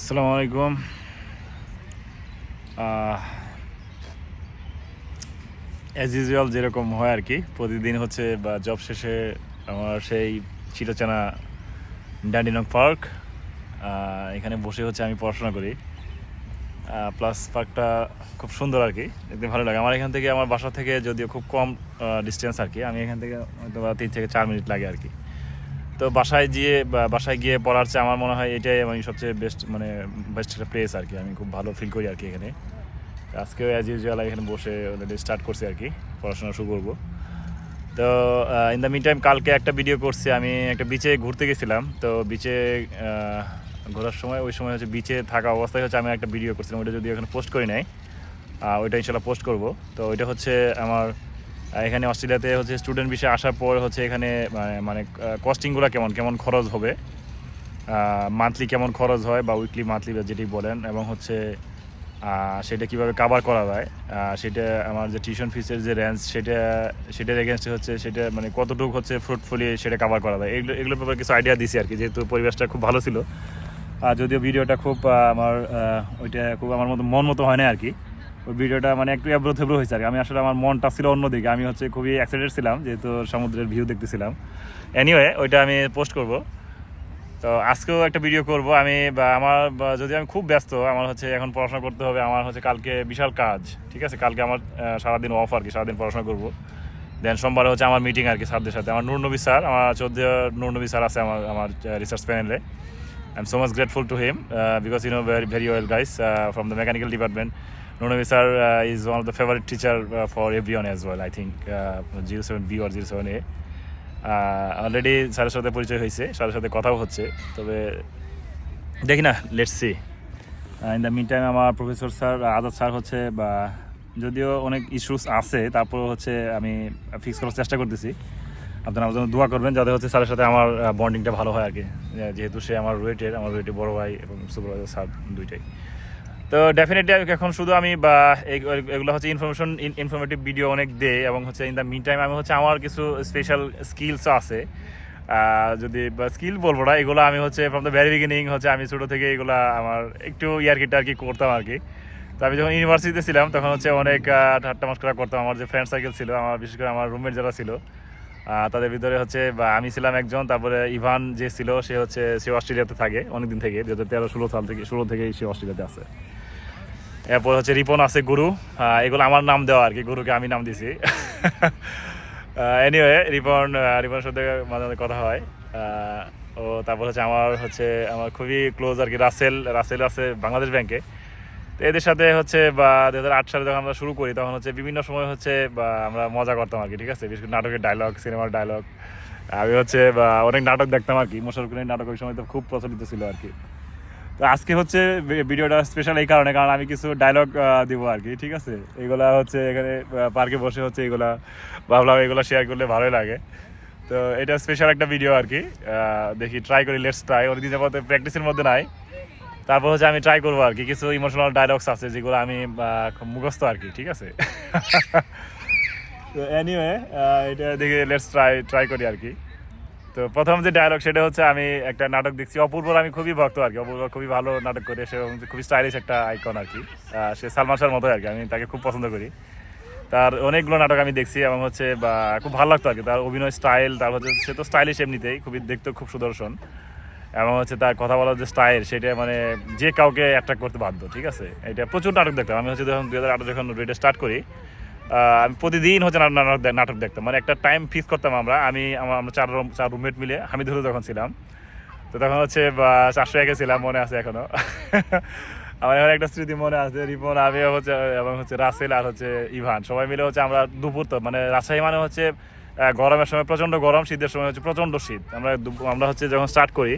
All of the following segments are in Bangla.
আসসালামু আলাইকুম অ্যাজ ইউজুয়াল যেরকম হয় আর কি, প্রতিদিন হচ্ছে, বা জব শেষে আমার সেই চিরচেনা ড্যান্ডিনং পার্ক এখানে বসে হচ্ছে আমি পড়াশোনা করি। প্লাস পার্কটা খুব সুন্দর আর কি, দেখতে ভালো লাগে। আমার এখান থেকে, আমার বাসা থেকে যদিও খুব কম ডিস্টেন্স আর কি, আমি এখান থেকে হয়তো বা তিন থেকে চার মিনিট লাগে আর কি। তো বাসায় গিয়ে বাসায় গিয়ে পড়ার চেয়ে আমার মনে হয় এটাই আমি সবচেয়ে বেস্ট মানে বেস্ট একটা প্লেস আর কি। আমি খুব ভালো ফিল করি আর কি এখানে। আজকেও অ্যাজ ইউজুয়াল এখানে বসে অলরেডি স্টার্ট করছি আর কি, পড়াশোনা শুরু করব। তো ইন দ্য মিন টাইম কালকে একটা ভিডিও করছি। আমি একটা বিচে ঘুরতে গেছিলাম। তো বিচে ঘোরার সময়, ওই সময় হচ্ছে বিচে থাকা অবস্থায় হচ্ছে আমি একটা ভিডিও করছিলাম। ওইটা যদি এখানে পোস্ট করি নাই ওইটা ইনশাল্লাহ পোস্ট করব। তো ওইটা হচ্ছে আমার এখানে অস্ট্রেলিয়াতে হচ্ছে স্টুডেন্ট বিষয়ে আসার পর হচ্ছে এখানে মানে মানে কস্টিংগুলো কেমন কেমন খরচ হবে? মান্থলি কেমন খরচ হয় বা উইকলি মান্থলি যেটি বলেন এবং হচ্ছে সেটা কীভাবে কাভার করা যায়? সেটা আমার যে টিউশন ফিসের যে রেঞ্জ সেটা, সেটার এগেনস্টে হচ্ছে সেটা মানে কতটুকু হচ্ছে ফ্রুটফুলি সেটা কাভার করা যায়? এগুলো, এগুলোর ব্যাপারে কিছু আইডিয়া দিছি আর কি যেহেতু পরিবেশটা খুব ভালো ছিল। আর যদিও ভিডিওটা খুব আমার ওইটা খুব আমার মতো, মন মতো হয় না আর কি ওই ভিডিওটা মানে একটু এবড়ো থেবড়ো হয়েছে আর আমি আসলে আমার মনটা ছিল অন্যদিকে। আমি হচ্ছে খুবই এক্সাইটেড ছিলাম যেহেতু সমুদ্রের ভিউ দেখতেছিলাম। এনিওয়ে ওইটা আমি পোস্ট করব। তো আজকেও একটা ভিডিও করব। আমি বা আমার যদি আমি খুব ব্যস্ত আমার হচ্ছে এখন পড়াশোনা করতে হবে। আমার হচ্ছে কালকে বিশাল কাজ ঠিক আছে? কালকে আমার সারাদিন অফ আর কি সারাদিন পড়াশোনা করব। দেন সোমবারে হচ্ছে আমার মিটিং আর কি স্যারদের সাথে। আমার নূর নবী স্যার আমার চৌদ্দ নূর নবী স্যার আছে আমার আমার রিসার্চ প্যানেলে I'm so much grateful to him uh, because you know very well guys uh, from the mechanical department. Nunavi sir uh, is one of the favorite teacher uh, for everyone as well. I think uh, 07B or 07A. Already স্যারের সাথে পরিচয় হয়েছে স্যারের সাথে কথাও হচ্ছে তবে দেখি না let's see in the meantime আমার প্রফেসর স্যার আজাদ স্যার হচ্ছে বা যদিও অনেক ইস্যুস আছে তারপর হচ্ছে আমি ফিক্স করার চেষ্টা করতেছি আপনারা আমার জন্য দোয়া করবেন যাতে হচ্ছে স্যারের সাথে আমার বন্ডিংটা ভালো হয় আর কি যে- যেহেতু সে আমার রুয়েটের আমার রুয়েটের বড় ভাই এবং সুপারভাইজার স্যার দুইটাই তো ডেফিনেটলি এখন শুধু আমি, বা এগুলো হচ্ছে ইনফরমেশন ইনফরমেটিভ ভিডিও অনেক দেই, এবং হচ্ছে ইন দ্য মিন টাইম আমি হচ্ছে আমার কিছু স্পেশাল স্কিলস আছে। যদি স্কিল বলব না, এগুলো আমি হচ্ছে ফ্রম দ্য ভেরি বিগিনিং হচ্ছে আমি ছোটো থেকে এগুলো আমার একটু ইয়ারকিটা আর কি করতাম আর কি তো আমি যখন ইউনিভার্সিটিতে ছিলাম, তখন হচ্ছে অনেক ঠাট্টা মস্করা করতাম। আমার যে ফ্রেন্ড সার্কেল ছিল, আমার, বিশেষ করে আমার রুমমেট যারা ছিল তাদের ভিতরে হচ্ছে আমি ছিলাম একজন, তারপরে ইভান যে ছিল, সে হচ্ছে, সে অস্ট্রেলিয়াতে থাকে, অনেকদিন থেকে দু হাজার তেরো, ষোলো সাল থেকে, ষোলো থেকেই সে অস্ট্রেলিয়াতে আছে। এরপর হচ্ছে রিপন আছে গুরু এগুলো আমার নাম দেওয়া আর কি, গুরুকে আমি নাম দিছি। এনিওয়ে রিপন রিপনের সাথে মাঝে মাঝে কথা হয়। ও তারপর হচ্ছে আমার হচ্ছে, আমার খুবই ক্লোজ আর কি, রাসেল রাসেল আছে বাংলাদেশ ব্যাংকে তো এদের সাথে হচ্ছে বা দু হাজার আট সালে যখন আমরা শুরু করি, তখন হচ্ছে বিভিন্ন সময় হচ্ছে বা আমরা মজা করতাম আর কি, ঠিক আছে? বিশেষ করে নাটকের ডায়লগ সিনেমার ডায়লগ আমি হচ্ছে বা অনেক নাটক দেখতাম আর কি মোশারফিনের নাটক ওই সময় তো খুব প্রচলিত ছিল আর কি। তো আজকে হচ্ছে ভিডিওটা স্পেশাল এই কারণে, কারণ আমি কিছু ডায়লগ দিব আর কি, ঠিক আছে? এগুলা হচ্ছে এখানে পার্কে বসে হচ্ছে এগুলা ভাবলাম এগুলো শেয়ার করলে ভালোই লাগে। তো এটা স্পেশাল একটা ভিডিও আর কি দেখি ট্রাই করি লেটস ট্রাই অনেকদিন যাবত প্র্যাকটিসের মধ্যে নাই। তারপর হচ্ছে আমি ট্রাই করব আর কি কিছু ইমোশনাল ডায়লগস আছে যেগুলো আমি মুখস্থ আর কি ঠিক আছে? তো এনিওয়ে এটা দেখে লেটস ট্রাই ট্রাই করি আর কি তো প্রথম যে ডায়লগ সেটা হচ্ছে আমি একটা নাটক দেখছি। অপূর্বর আমি খুবই ভক্ত আর কি অপূর্ব খুবই ভালো নাটক করে সে খুবই স্টাইলিশ একটা আইকন আর কি সে সালমান শাহর মতো আর কি আমি তাকে খুব পছন্দ করি। তার অনেকগুলো নাটক আমি দেখছি এবং হচ্ছে বা খুব ভালো লাগতো আর কি তার অভিনয় স্টাইল তার হচ্ছে সে তো স্টাইলিশ এমনিতেই খুবই দেখতে খুব সুদর্শন। এবং হচ্ছে তার কথা বলার যে স্টাইল সেটা মানে যে কাউকে অ্যাট্রাক্ট করতে বাধ্য, ঠিক আছে? এটা প্রচুর নাটক দেখতাম। আমি হচ্ছে যখন দু হাজার আঠারো যখন রেডে স্টার্ট করি আমি প্রতিদিন হচ্ছে নাটক নাটক দেখতাম। মানে একটা টাইম ফিক্স করতাম আমরা। আমি, আমার চার রুম- চার রুমমেট মিলে হামিদুল যখন ছিলাম, তো তখন হচ্ছে চারশো একে ছিলাম, মনে আছে এখনও। আমার এখন একটা স্মৃতি মনে আছে, রিপন আমি হচ্ছে, এবং হচ্ছে রাসেল আর হচ্ছে ইভান। সবাই মিলে হচ্ছে আমরা দুপুর তো মানে রাজশাহী মানে হচ্ছে গরমের সময় প্রচণ্ড গরম শীতের সময় হচ্ছে প্রচণ্ড শীত। আমরা আমরা হচ্ছে যখন স্টার্ট করি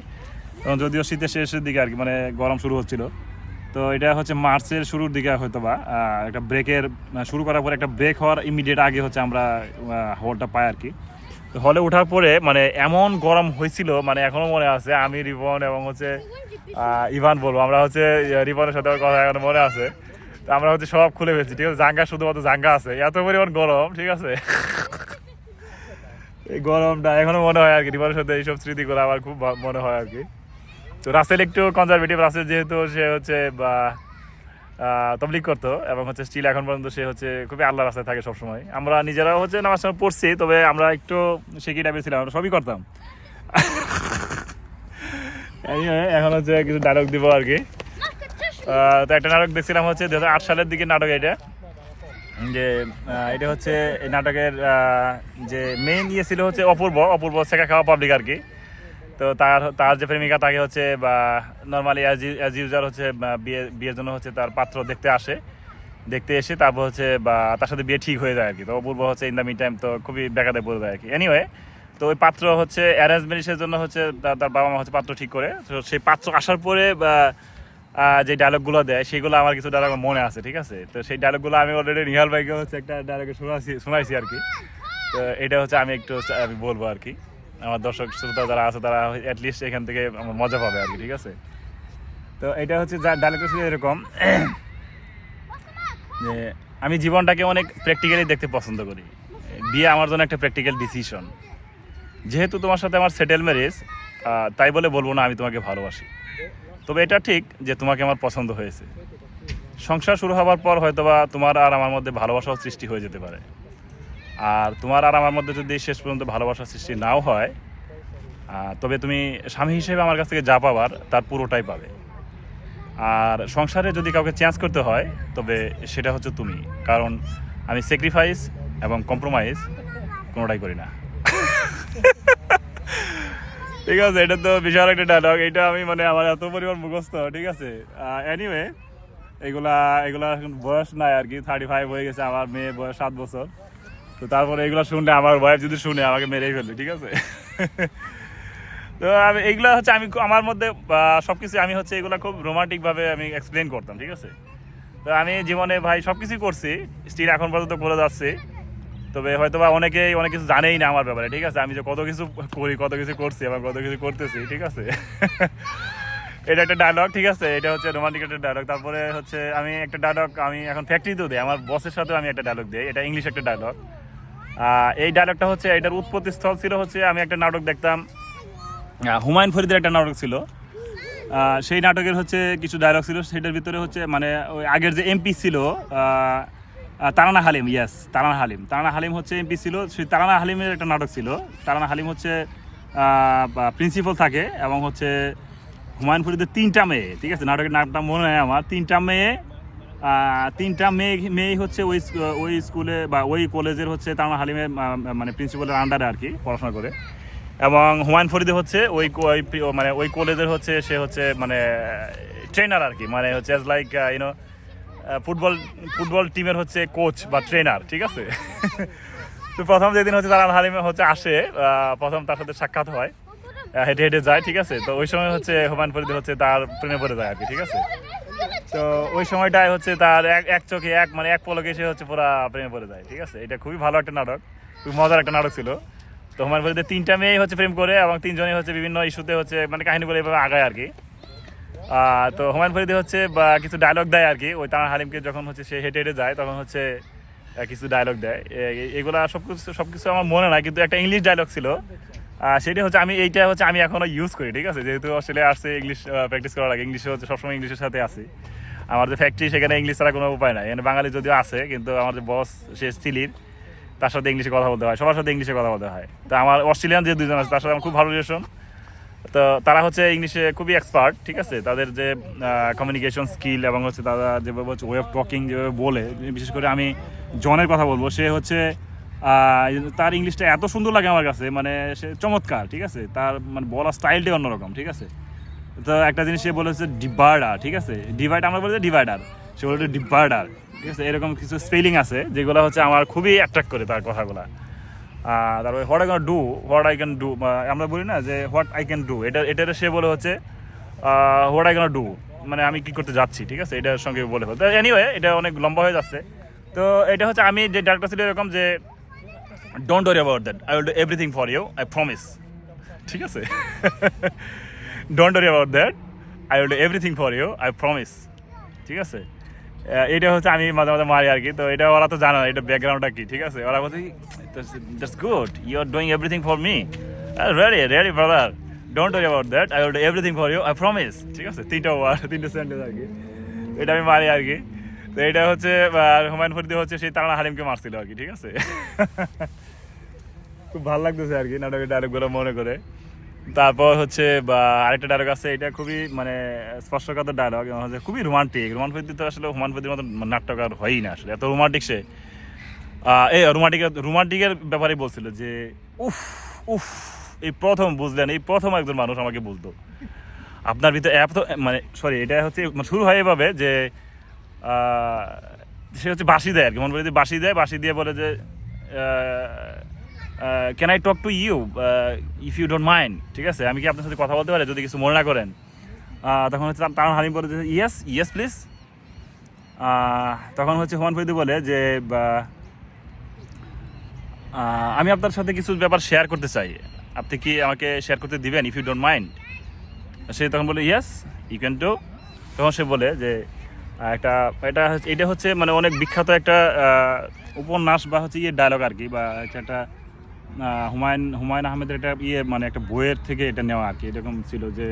তখন যদিও শীতের শেষের দিকে আর কি মানে গরম শুরু হচ্ছিল। তো এটা হচ্ছে মার্চের শুরুর দিকে হয়তো বা একটা ব্রেকের শুরু করার পরে একটা ব্রেক হওয়ার ইমিডিয়েট আগে হচ্ছে আমরা হলটা পাই আর কি। তো হলে ওঠার পরে মানে এমন গরম হয়েছিল মানে এখনও মনে আছে আমি রিবন এবং হচ্ছে ইভান বলব আমরা হচ্ছে ইয়ে, রিবনের সাথে কথা এখন মনে আছে। তো আমরা হচ্ছে সব খুলে ফেলছি ঠিক আছে? জাঙ্গা শুধুমাত্র জাঙ্গা আছে এত পরিমাণ গরম ঠিক আছে? এই গরমটা এখনও মনে হয় আর কি রিবনের সাথে এইসব স্মৃতিগুলো আমার খুব মনে হয় আর কি। তো রাসেল একটু কনজারভেটিভ রাসেল যেহেতু সে হচ্ছে, বা তবলিক করতো এবং হচ্ছে স্টিল এখন পর্যন্ত সে হচ্ছে খুবই আল্লাহ রাস্তায় থাকে সবসময়। আমরা নিজেরাও হচ্ছে নামাজ সময় পড়ছি, তবে আমরা একটু শেখি টাইপের ছিলাম, আমরা সবই করতাম। এখন হচ্ছে কিছু ডায়লগ দিব আর কি। তো একটা নাটক দেখছিলাম হচ্ছে দু হাজার আট সালের দিকে নাটক এটা। যে এটা হচ্ছে এই নাটকের যে মেইন ইয়ে ছিল হচ্ছে অপূর্ব অপূর্ব শেখা খাওয়া পাবলিক আর কি। তো তার তার যে প্রেমিকা, তাকে হচ্ছে, বা নর্মালি অ্যাজ ইউজার হচ্ছে বিয়ে, বিয়ের জন্য হচ্ছে তার পাত্র দেখতে আসে। দেখতে এসে তারপর হচ্ছে, বা তার সাথে বিয়ে ঠিক হয়ে যায় আর কি। তো অপূর্ব হচ্ছে ইন দ্য মিন টাইম তো খুবই বেকাতে পড়ে যায় আর কি। এনিওয়ে তো ওই পাত্র হচ্ছে অ্যারেঞ্জ ম্যারেজের জন্য হচ্ছে, তার বাবা মা হচ্ছে পাত্র ঠিক করে। তো সেই পাত্র আসার পরে, বা যে ডায়লগগুলো দেয়, সেগুলো আমার কিছু ডায়লগ মনে আছে, ঠিক আছে? তো সেই ডায়লগগুলো আমি অলরেডি নিহাল ভাইকে হচ্ছে একটা ডায়লগে শোনাছি, শোনাইছি আর কি। তো এটা হচ্ছে আমি একটু আমি বলব আর কি। আমার দর্শক, শ্রোতা যারা আছে, তারা অ্যাটলিস্ট এখান থেকে আমার মজা পাবে আর কি, ঠিক আছে? তো এটা হচ্ছে যা ডায়লগটা ছিল এরকম। যে আমি জীবনটাকে অনেক প্র্যাকটিক্যালি দেখতে পছন্দ করি। বিয়ে আমার জন্য একটা প্র্যাকটিক্যাল ডিসিশন যেহেতু তোমার সাথে আমার সেটেল ম্যারেজ তাই বলে বলব না আমি তোমাকে ভালোবাসি। তবে এটা ঠিক যে তোমাকে আমার পছন্দ হয়েছে। সংসার শুরু হওয়ার পর হয়তোবা তোমার আর আমার মধ্যে ভালোবাসাও সৃষ্টি হয়ে যেতে পারে। আর তোমার আর আমার মধ্যে যদি শেষ পর্যন্ত ভালোবাসার সৃষ্টি নাও হয় তবে তুমি স্বামী হিসেবে আমার কাছ থেকে যা পাবার তার পুরোটাই পাবে। আর সংসারে যদি কাউকে চেঞ্জ করতে হয়, তবে সেটা হচ্ছে তুমি। কারণ আমি স্যাক্রিফাইস এবং কম্প্রোমাইজ কোনোটাই করি না। ঠিক আছে, এটা তো বিশাল একটা ডায়লগ এটা আমি মানে আমার এত পরিমাণ মুখস্থ, ঠিক আছে? এনিওয়ে এগুলা এগুলা এখন বয়স নাই আর কি থার্টি ফাইভ হয়ে গেছে, আমার মেয়ে বয়স সাত বছর। তো তারপরে এগুলো শুনলে, আমার ওয়াইফ যদি শুনে, আমাকে মেরেই ফেলবে, ঠিক আছে? তো আমি, এগুলো হচ্ছে আমি আমার মধ্যে সব কিছু আমি হচ্ছে এগুলো খুব রোমান্টিকভাবে আমি এক্সপ্লেন করতাম, ঠিক আছে? তো আমি জীবনে ভাই সব কিছুই করছি স্টিল এখন পর্যন্ত করে যাচ্ছি। তবে হয়তো বা অনেকেই অনেক কিছু জানেই না আমার ব্যাপারে, ঠিক আছে? আমি যে কত কিছু করি, কত কিছু করছি এবং কত কিছু করতেছি, ঠিক আছে? এটা একটা ডায়লগ ঠিক আছে? এটা হচ্ছে রোমান্টিক একটা ডায়লগ তারপরে হচ্ছে আমি একটা ডায়লগ আমি এখন ফ্যাক্টরিতেও দিই, আমার বসের সাথেও আমি একটা ডায়লগ দিই, এটা ইংলিশ একটা ডায়লগ এই ডায়লগটা হচ্ছে, এটার উৎপত্তি স্থল ছিল হচ্ছে, আমি একটা নাটক দেখতাম। হুমায়ুন ফরিদের একটা নাটক ছিল। সেই নাটকের হচ্ছে কিছু ডায়লগ ছিল, সেটার ভিতরে হচ্ছে মানে ওই আগের যে এমপি ছিল তারানা হালিম ইয়েস তারানা হালিম। তারানা হালিম হচ্ছে এমপি ছিল। সেই তারানা হালিমের একটা নাটক ছিল। তারানা হালিম হচ্ছে প্রিন্সিপাল থাকে এবং হচ্ছে হুমায়ুন ফরিদের তিনটা মেয়ে, ঠিক আছে? নাটকের নামটা মনে হয় আমার। তিনটা মেয়ে তিনটা মেয়ে মেয়ে হচ্ছে ওই ওই স্কুলে বা ওই কলেজের হচ্ছে তারানা হালিমের মানে প্রিন্সিপালের আন্ডারে আর কি পড়াশোনা করে। এবং হুমায়ুন ফরিদে হচ্ছে ওই মানে ওই কলেজের হচ্ছে সে হচ্ছে মানে ট্রেনার আর কি মানে হচ্ছে as like you know football football টিমের হচ্ছে কোচ বা ট্রেনার ঠিক আছে? তো প্রথম যেদিন হচ্ছে তারা হালিমে হচ্ছে আসে প্রথম তার সাথে সাক্ষাৎ হয় হেঁটে হেঁটে যায়, ঠিক আছে? তো ওই সময় হচ্ছে হুমায়ুন ফরিদে হচ্ছে তার প্রেমে পড়ে যায় আর কি, ঠিক আছে? তো ওই সময়টায় হচ্ছে তার এক এক চোখে এক মানে এক পলকে সে হচ্ছে পুরা প্রেমে পড়ে যায়, ঠিক আছে? এটা খুবই ভালো একটা নাটক, খুবই মজার একটা নাটক ছিল। তো হুমায়ুন ফরিদের তিনটা মেয়ে হচ্ছে প্রেম করে এবং তিনজনই হচ্ছে বিভিন্ন ইস্যুতে হচ্ছে মানে কাহিনীগুলো এভাবে আগায় আর কি। তো হুমায়ুন ফরিদি হচ্ছে, বা কিছু ডায়লগ দেয় আর কি। ওই তার হালিমকে যখন হচ্ছে সে হেঁটে হেঁটে যায়, তখন হচ্ছে কিছু ডায়লগ দেয়। এগুলা সব কিছু সব কিছু আমার মনে নাই, কিন্তু একটা ইংলিশ ডায়লগ ছিল। সেটা হচ্ছে আমি, এইটা হচ্ছে আমি এখনও ইউজ করি, ঠিক আছে? যেহেতু অস্ট্রেলিয়া আসছে ইংলিশ প্র্যাকটিস করার লাগে ইংলিশে হচ্ছে সবসময় ইংলিশের সাথে আছি। আমার যে ফ্যাক্টরি সেখানে ইংলিশ ছাড়া কোনো উপায় নাই। এখানে বাঙালি যদিও আছে, কিন্তু আমার যে বস সে সিলির তার সাথে ইংলিশে কথা বলতে হয়, সবার সাথে ইংলিশে কথা বলতে হয়। তো আমার অস্ট্রেলিয়ান যে দুজন আছে, তার সাথে আমার খুব ভালো রিলেশন তো তারা হচ্ছে ইংলিশে খুবই এক্সপার্ট ঠিক আছে? তাদের যে কমিউনিকেশন স্কিল এবং হচ্ছে তারা যেভাবে হচ্ছে ওয়ে অফ টকিং যেভাবে বলে, বিশেষ করে আমি জনের কথা বলব, সে হচ্ছে তার ইংলিশটা এত সুন্দর লাগে আমার কাছে মানে সে চমৎকার, ঠিক আছে? তার মানে বলার স্টাইলটাই অন্যরকম, ঠিক আছে? তো একটা জিনিস সে বলেছে ডিভাইডার ঠিক আছে? ডিভাইড আমরা বলি ডিভাইডার সে বলেছে ডিভাইডার ঠিক আছে? এরকম কিছু স্পেলিং আছে যেগুলো হচ্ছে আমার খুবই অ্যাট্রাক্ট করে তার কথাগুলো। তারপরে what I can do what I can do আমরা বলি না যে হোয়াট আই ক্যান ডু এটা এটা সে বলে হচ্ছে হোয়াট আই ক্যান ডু মানে আমি কি করতে যাচ্ছি, ঠিক আছে? এটার সঙ্গে বলে ফেলতে এনিওয়ে এটা অনেক লম্বা হয়ে যাচ্ছে। তো এটা হচ্ছে আমি যে ডাক্তার ছিল এরকম যে don't worry about that I will do everything for you I promise ঠিক আছে? Don't worry about that I will do everything for you I promise ঠিক আছে? এটা হচ্ছে আমি মাঝে মাঝে মারি আর কি তো এটা ওরা তো জানে না, এটা ব্যাকগ্রাউন্ডটা কি, ঠিক আছে? ওরা বলছে that's good you are doing everything for me ready ready brother don't worry about that I will do everything for you I promise ঠিক আছে? তিনটা ওয়ার তিনটা সেন্টেন্স আর কি এটা আমি মারি আর কি তো এটা হচ্ছে হুমায়ুন ফরিদি হচ্ছে সেই তারা হালিমকে মারছিল আর কি ঠিক আছে? খুব ভালো লাগতেছে আর কি নাটকের ডায়লগুলো মনে করে। তারপর হচ্ছে আরেকটা ডায়লগ আছে, এটা খুবই মানে স্পর্শকাতর ডায়লগ হচ্ছে খুবই রোমান্টিক রোমান ফরিদি তো আসলে ফরিদির মতো নাটক আর হয়ই না আসলে, এত রোমান্টিক সে। এই রোমান্টিক রোমান্টিকের ব্যাপারে বলছিল যে, উফ উফ, এই প্রথম বুঝলেন, এই প্রথম একজন মানুষ আমাকে বলতো। আপনার ভিতরে এত মানে সরি এটা হচ্ছে মানে শুরু হয় এভাবে যে সে হচ্ছে বাসি দেয় আর কি। মনে বাসি দেয় বাসি দিয়ে বলে যে can I talk to you if you don't mind ঠিক আছে? আমি কি আপনার সাথে কথা বলতে পারি? যদি কিছু মনে না করেন। তখন হচ্ছে তার হালিম বলে ইয়েস ইয়েস প্লিজ তখন হচ্ছে হুমান ফরিদি বলে যে আমি আপনার সাথে কিছু ব্যাপার শেয়ার করতে চাই। আপনি কি আমাকে শেয়ার করতে দিবেন ইফ ইউ ডোন্ট মাইন্ড সে তখন বলে ইয়েস ইউ ক্যান টু তখন সে বলে যে একটা এটা এটা হচ্ছে মানে অনেক বিখ্যাত একটা উপন্যাস বা হচ্ছে ইয়ে ডায়লগ আর কি, বা একটা হুমায়ুন হুমায়ুন আহমেদের একটা ইয়ে মানে একটা বইয়ের থেকে এটা নেওয়া আর কি। এরকম ছিল যে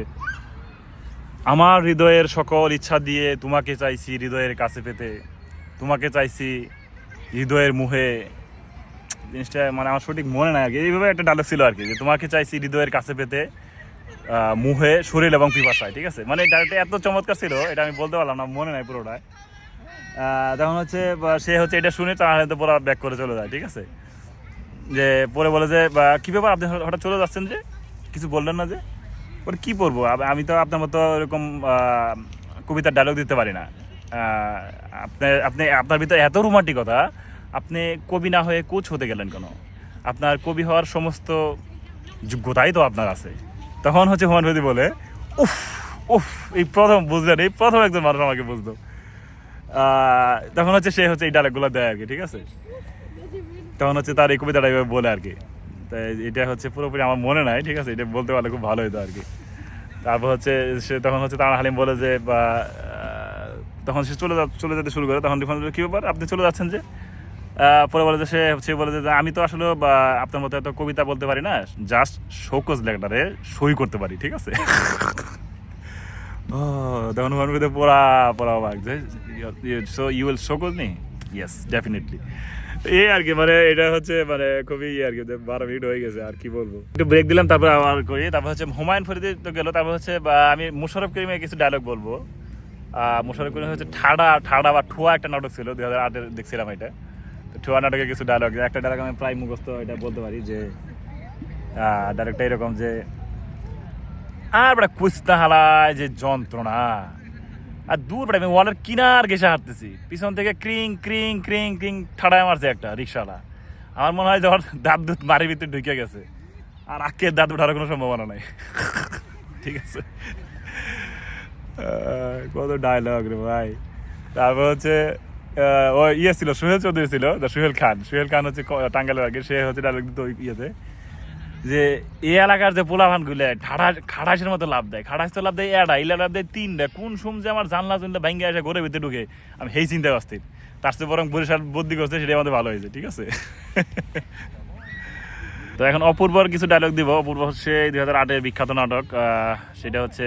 আমার হৃদয়ের সকল ইচ্ছা দিয়ে তোমাকে চাইছি হৃদয়ের কাছে পেতে। তোমাকে চাইছি হৃদয়ের মুহে। জিনিসটা মানে আমার সঠিক মনে নাই আর কি। এইভাবে একটা ডায়লগ ছিল আর কি যে তোমাকে চাইছি হৃদয়ের কাছে পেতে মুহে শরীর এবং পিপাসায়। ঠিক আছে? মানে ডায়লগটা এত চমৎকার ছিল এটা আমি বলতে পারলাম না মনে নাই পুরোটাই। আহ, তখন হচ্ছে সে হচ্ছে এটা শুনে তাহলে তো পুরো ব্যাক করে চলে যায় ঠিক আছে? যে পরে বলে যে কী ব্যাপার আপনি হঠাৎ চলে যাচ্ছেন যে? কিছু বললেন না যে? ওর কী পড়ব আমি তো আপনার মতো এরকম কবিতার ডায়লগ দিতে পারি না। আহ, আপনি আপনি আপনার ভিতরে এত রোমান্টিকতা আপনি কবি না হয়ে কোচ হতে গেলেন কেন? আপনার কবি হওয়ার সমস্ত যোগ্যতাই তো আপনার আছে। তখন হচ্ছে হুমান রদি বলে উফ উফ এই প্রথম বুঝলেন এই প্রথম একজন মানুষ আমাকে বুঝতো। তখন হচ্ছে সে হচ্ছে এই ডায়লগগুলো দেয় আর কি ঠিক আছে? তখন হচ্ছে তার এই কবিতাটা এইভাবে বলে আর কি। তাই এটা হচ্ছে পুরোপুরি আমার মনে নাই, ঠিক আছে? এটা বলতে পারলে খুব ভালো হতো আর কি। তারপর হচ্ছে সে তখন হচ্ছে তার হালিম বলে যে, বা তখন সে চলে যা- চলে যেতে শুরু করে। তখন রিফান কি ব্যাপার? আপনি চলে যাচ্ছেন যে? পরে বলে যে, সে সে বলে যে, আমি তো আসলে, বা, আপনার মতো এত কবিতা বলতে পারি না। জাস্ট শোকজ লেখাটারে সই করতে পারি, ঠিক আছে? ও, তখন মধ্যে পড়া পড়া যে so you will show cause নি ইয়েস ডেফিনেটলি এই আর কি মানে এটা হচ্ছে মানে খুবই ইয়ে আর কি বারো মিনিট হয়ে গেছে, আর কি বলব। একটু ব্রেক দিলাম, তারপর আবার করি, তারপর হচ্ছে হুমায়ুন ফরিদি তো গেল, তারপর হচ্ছে আমি মুশারফ করিমের কিছু ডায়লগ বলব। মুশারফ করিম হচ্ছে ঠাডা ঠাডা বা ঠুয়া একটা নাটক ছিল দুই হাজার আটের দেখছিলাম এটা। তো ঠুয়া নাটকের কিছু ডায়লগ একটা ডায়লগ আমি প্রায় মুখস্থ এটা বলতে পারি যে ডায়লগটা এরকম যে, আর বেটা কুস্তা হালায় যে যন্ত্রণা। আর দূর বেটা আমি ওয়ালের কিনার গেছে হাঁটতেছি। পিছন থেকে ক্রিং ক্রিং ক্রিং ক্রিং ঠাড়ায় মারছে একটা রিক্সাওয়ালা আমার মনে হয় যখন দাঁত দুধ মারির ভিতরে ঢুকে গেছে। আর আজকে দাঁত উঠার কোনো সম্ভাবনা নাই। ঠিক আছে। কত ডায়লগ রে ভাই। তারপর হচ্ছে ও ইয়ে ছিল, সোহেল চৌধুরী ছিল সোহেল খান। সোহেল খান হচ্ছে টাঙ্গাইলের আগে, সে হচ্ছে ডায়লগ দিত ইয়েতে। যে এই এলাকার যে পোলাভানগুলো খাড়া খাড়াসের মতো লাভ দেয়। খাড়াস তো লাভ দেয় এটা ইলা লাভ দেয় তিনটা কোন সময় যে আমার জানলা জুনলা ভাঙ্গে আসে ঘরে ভিতরে ঢুকে, আমি সেই চিন্তা করছি তার চেয়ে বরং বরিশাল বদলি করছে সেটাই আমাদের ভালো হয়েছে, ঠিক আছে? তো এখন অপূর্বর কিছু ডায়লগ দিব। অপূর্ব হচ্ছে দুই হাজার আটের বিখ্যাত নাটক সেটা হচ্ছে